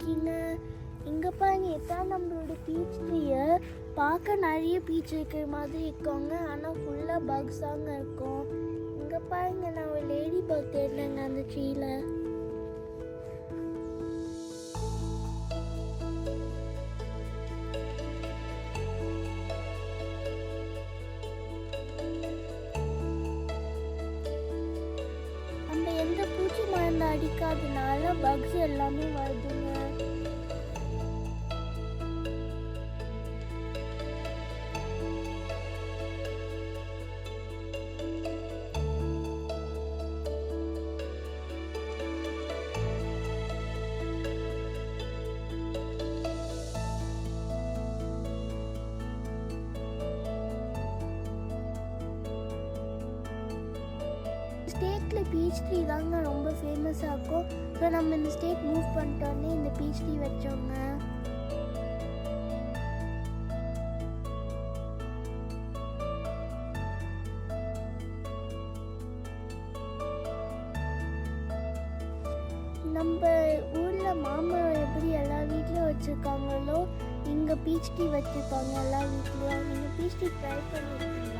இருக்கீங்க? இங்கே பாருங்க இதான் நம்மளோட பீச் ட்ரீயை பார்க்க நிறைய பீச் இருக்கிற மாதிரி இருக்காங்க. ஆனால் ஃபுல்லாக பக்ஸ் தாங்க இருக்கும். இங்கே நான் ஒரு லேடி பக் தேடினேங்க அந்த ட்ரீயில் நம்ம எந்த பூச்சி மருந்து அடிக்காதனால பக்ஸ் எல்லாமே வருது ஸ்டேட்டில் பீச் ட்ரீ தாங்க ரொம்ப ஃபேமஸாக இருக்கும் ஸோ நம்ம இந்த ஸ்டேட் மூவ் பண்ணிட்டோன்னே இந்த பீச் ட்ரீ வச்சோங்க நம்ம ஊரில் மாமரம் எப்படி எல்லா வீட்லேயும் வச்சுருக்காங்களோ இங்கே பீச் டீ வச்சுருக்காங்க எல்லா வீட்லேயும். நீங்கள் பீச் டீ ட்ரை பண்ணிருக்கீங்களா